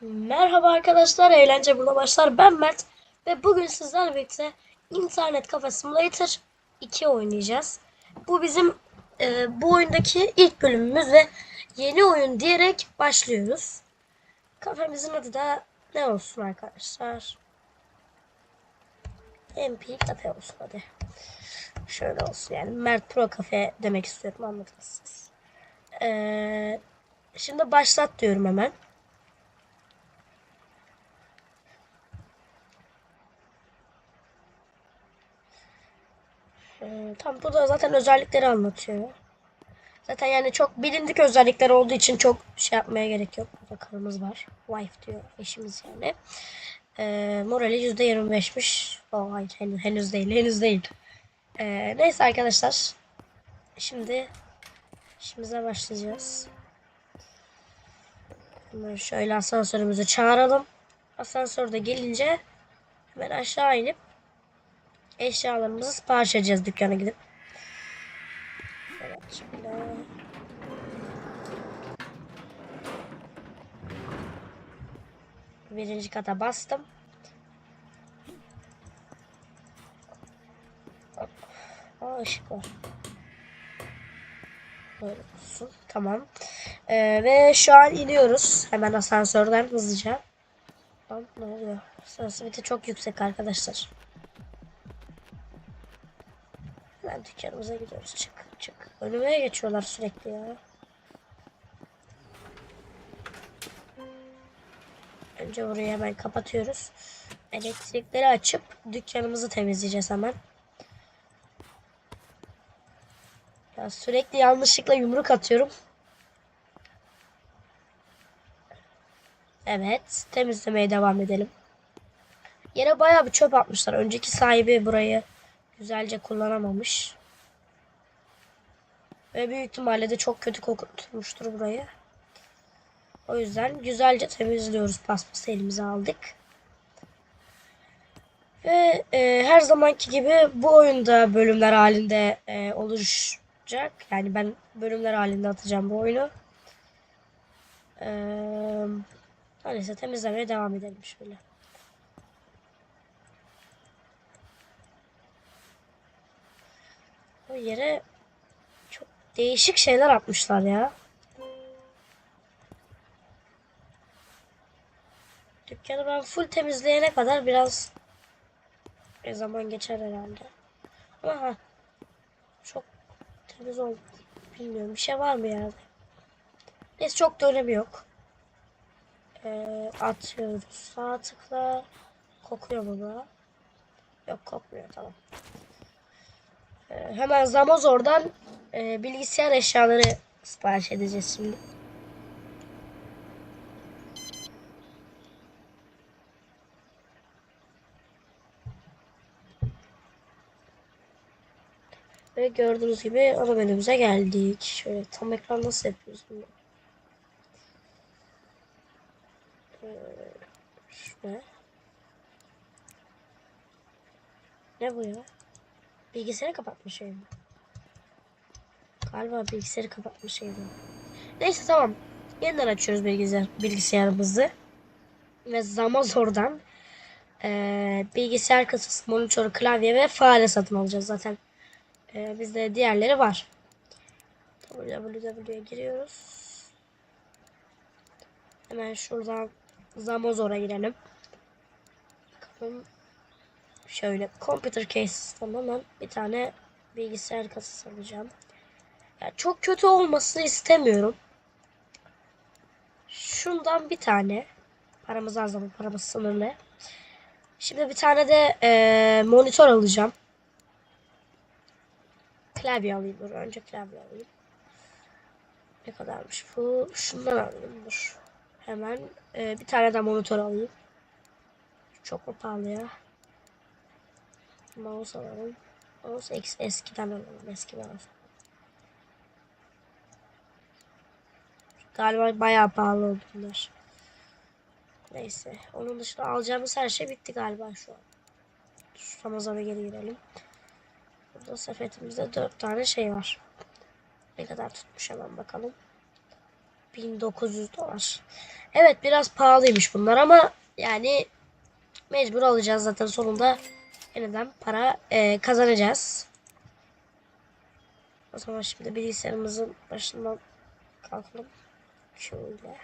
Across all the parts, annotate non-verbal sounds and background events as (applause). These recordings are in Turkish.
Merhaba arkadaşlar, eğlence burada başlar. Ben Mert ve bugün sizlerle birlikte İnternet Cafe Simulator 2 oynayacağız. Bu bizim e, bu oyundaki ilk bölümümüz ve yeni oyun diyerek başlıyoruz. Kafemizin adı da ne olsun arkadaşlar? MP Cafe olsun hadi. Şöyle olsun yani Mert Pro Cafe demek istiyorum anladınız siz. E, şimdi başlat diyorum hemen. Ee, tam burada zaten özellikleri anlatıyor. Zaten yani çok bilindik özellikler olduğu için çok şey yapmaya gerek yok. Burada karımız var. Wife diyor eşimiz yani. Ee, morali %25'miş. Oh, hayır henüz, henüz değil henüz değil. Ee, neyse arkadaşlar. Şimdi işimize başlayacağız. Hemen şöyle asansörümüzü çağıralım. Asansörde gelince hemen aşağı inip eşyalarımızı sipariş edeceğiz dükkana gidip. Evet şöyle. Birinci kata bastım. Aa ışık var. Böyle olsun. Tamam. Ee, ve şu an iniyoruz. Hemen asansörden hızlıca. Lan ne oluyor? Asansör çok yüksek arkadaşlar. Hemen dükkanımıza gidiyoruz. Çık çık. Önüme geçiyorlar sürekli ya. Önce burayı hemen kapatıyoruz. Elektrikleri açıp dükkanımızı temizleyeceğiz hemen. Ya sürekli yanlışlıkla yumruk atıyorum. Evet, temizlemeye devam edelim. Yere bayağı bir çöp atmışlar. Önceki sahibi burayı güzelce kullanamamış. Ve büyük ihtimalle de çok kötü kokutmuştur burayı. O yüzden güzelce temizliyoruz. Paspası elimize aldık. Ve e, her zamanki gibi bu oyunda bölümler halinde e, oluşacak. Yani ben bölümler halinde atacağım bu oyunu. E, neyse temizlemeye devam edelim şöyle. Yere çok değişik şeyler atmışlar ya. Dükkanı ben full temizleyene kadar biraz bir zaman geçer herhalde. Ama ha, çok temiz oldu. Bilmiyorum bir şey var mı yani? Neyse çok da önemi yok. Ee, atıyoruz. Sağ tıkla. Kokuyor mu bu? Yok kokmuyor tamam. Ee, hemen Zamozor'dan e, bilgisayar eşyaları sipariş edeceğiz şimdi. Ve gördüğünüz gibi ana menümüze geldik. Şöyle tam ekran nasıl yapıyoruz bunu? Şuraya. Ne bu ya? Bilgisayarı kapatmış mi? Galiba bilgisayarı kapatmış mi? Neyse tamam. Yeniden açıyoruz bilgisayar, bilgisayarımızı. Ve Zamazor'dan e, bilgisayar kasası, monitör, klavye ve fare satın alacağız zaten. E, bizde diğerleri var. www'ye giriyoruz. Hemen şuradan Zamazor'a girelim. Bakalım şöyle computer case'den hemen bir tane bilgisayar kasası alacağım. Yani çok kötü olmasını istemiyorum. Şundan bir tane. Paramız az ama paramız sınırlı. Şimdi bir tane de e, monitör alacağım. Klavye alayım. Dur önce klavye alayım. Ne kadarmış bu? Şundan alayım. Dur. Hemen e, bir tane de monitör alayım. Çok mu pahalı ya? Mouse alalım. Mouse ex eskiden alalım. Eski mouse. Galiba bayağı pahalı oldu bunlar. Neyse. Onun dışında alacağımız her şey bitti galiba şu an. Şu Ramazan'a geri girelim. Burada sepetimizde dört tane şey var. Ne kadar tutmuş hemen bakalım. 1900 dolar. Evet biraz pahalıymış bunlar ama yani mecbur alacağız zaten sonunda yeniden para e, kazanacağız. O zaman şimdi bilgisayarımızın başından kalkalım. Şöyle.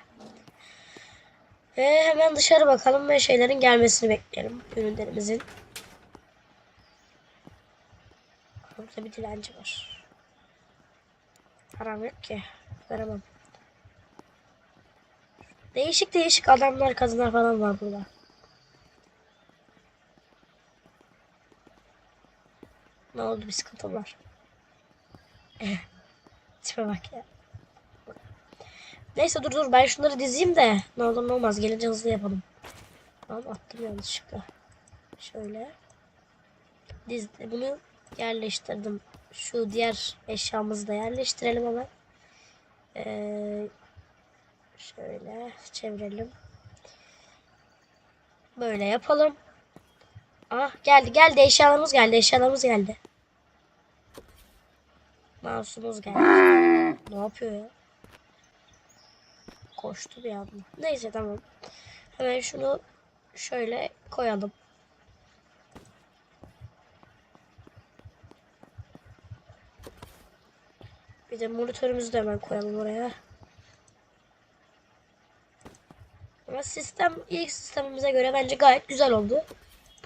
Ve hemen dışarı bakalım ve şeylerin gelmesini bekleyelim. Ürünlerimizin. Burada bir dilenci var. Param yok ki. Veremem. Değişik değişik adamlar, kadınlar falan var burada. Ne oldu bir sıkıntı var. Eh, Tipe bak ya. Neyse dur dur ben şunları dizeyim de ne olur ne olmaz gelince hızlı yapalım. Tamam attım yanlışlıkla. Şöyle. Dizdi. Bunu yerleştirdim. Şu diğer eşyamızı da yerleştirelim hemen. Ee, şöyle çevirelim. Böyle yapalım. Ah geldi geldi eşyalarımız geldi eşyalarımız geldi. Mouse'umuz geldi. ne yapıyor ya? Koştu bir anda. Neyse tamam. Hemen şunu şöyle koyalım. Bir de monitörümüzü de hemen koyalım oraya. Ama sistem ilk sistemimize göre bence gayet güzel oldu.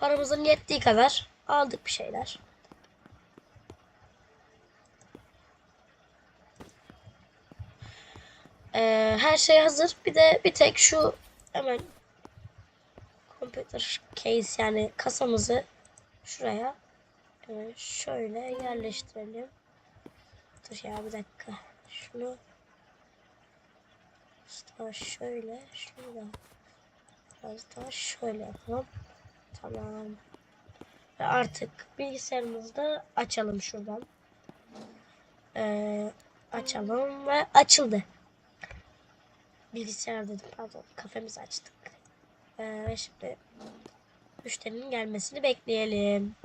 Paramızın yettiği kadar aldık bir şeyler. Ee, her şey hazır. Bir de bir tek şu hemen computer case yani kasamızı şuraya şöyle yerleştirelim. Dur ya bir dakika. Şunu daha şöyle şunu da biraz daha şöyle yapalım. Tamam. Ve artık bilgisayarımızı da açalım şuradan. Ee, açalım ve açıldı. Bilgisayar dedim pardon kafemizi açtık. Ee, ve şimdi müşterinin gelmesini bekleyelim.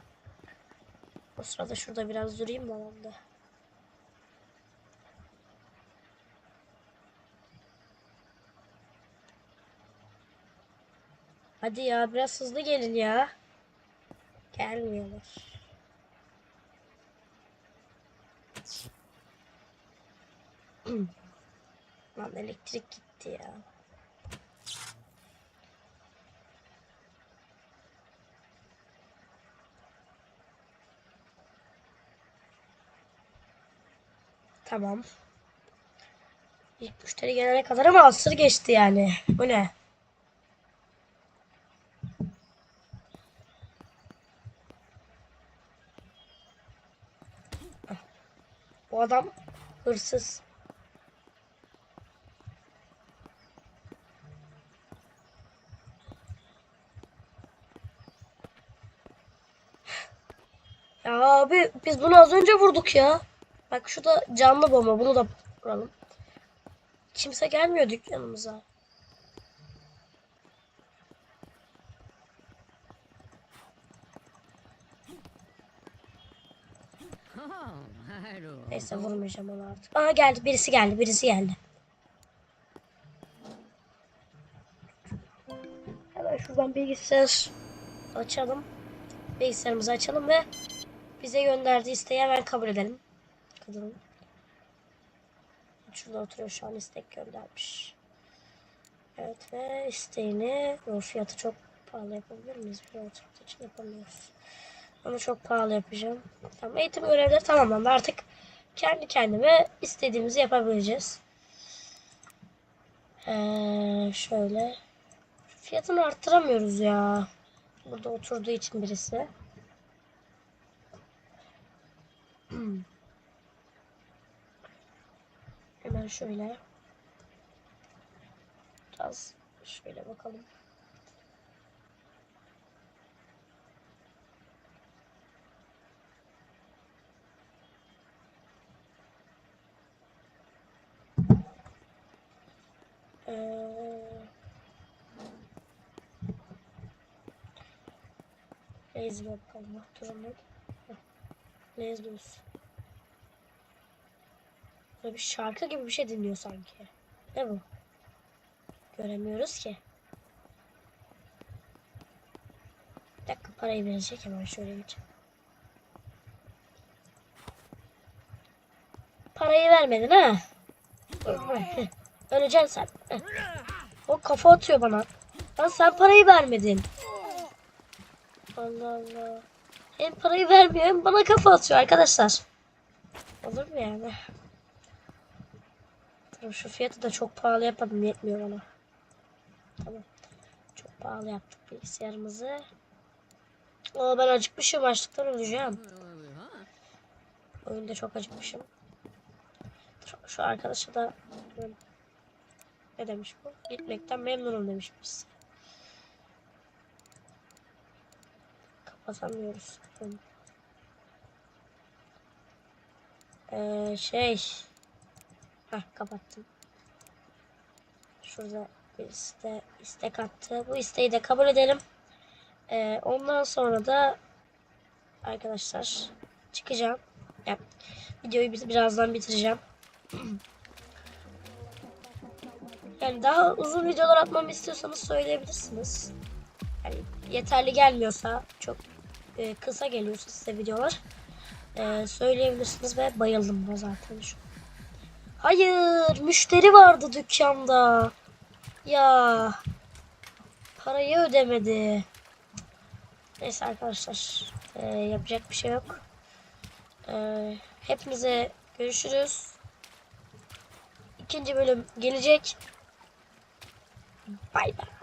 O sırada şurada biraz durayım mı alanda? Hadi ya biraz hızlı gelin ya. Gelmiyorlar. Lan elektrik gitti ya. Tamam. İlk müşteri gelene kadar ama asır geçti yani. Bu ne? Bu adam hırsız. Ya abi biz bunu az önce vurduk ya. Bak şu da canlı bomba bunu da vuralım. Kimse gelmiyor dükkanımıza. Neyse vurmayacağım onu artık. Aha geldi birisi geldi birisi geldi. Hemen şuradan bilgisayar açalım. Bilgisayarımızı açalım ve bize gönderdiği isteği hemen kabul edelim. Kadın. Şurada oturuyor şu an istek göndermiş. Evet ve isteğini o fiyatı çok pahalı yapabilir miyiz? Bir oturduğu için yapamıyoruz. Onu çok pahalı yapacağım. Tamam eğitim görevleri tamamlandı. Artık kendi kendime istediğimizi yapabileceğiz. Ee, şöyle. Fiyatını arttıramıyoruz ya. Burada oturduğu için birisi. (clears throat) Hemen şöyle. Biraz şöyle bakalım. Ee, Lazy bakalım. Durumu. Lazy olsun. Böyle bir şarkı gibi bir şey dinliyor sanki. Ne bu? Göremiyoruz ki. Bir dakika parayı verecek hemen şöyle geçelim. Parayı vermedin ha? Öleceksin sen. O kafa atıyor bana. Lan sen parayı vermedin. Allah Allah. Hem parayı vermiyor hem bana kafa atıyor arkadaşlar. Olur mu yani? Dur, şu fiyatı da çok pahalı yapmadım yetmiyor bana. Tamam. Çok pahalı yaptık bilgisayarımızı. Oo ben acıkmışım açlıktan öleceğim. Oyunda çok acıkmışım. Şu arkadaşa da ne demiş bu? Gitmekten memnunum demiş biz. Kapatamıyoruz. Ee, şey. Hah kapattım. Şurada bir iste, istek attı. Bu isteği de kabul edelim. Ee, ondan sonra da arkadaşlar çıkacağım. Yani videoyu birazdan bitireceğim. (clears throat) Yani daha uzun videolar atmamı istiyorsanız söyleyebilirsiniz. Yani yeterli gelmiyorsa, çok e, kısa geliyorsa size videolar e, söyleyebilirsiniz ve bayıldım da zaten şu. Hayır, müşteri vardı dükkanda. Ya parayı ödemedi. Neyse arkadaşlar, e, yapacak bir şey yok. E, hepinize görüşürüz. İkinci bölüm gelecek. 拜拜。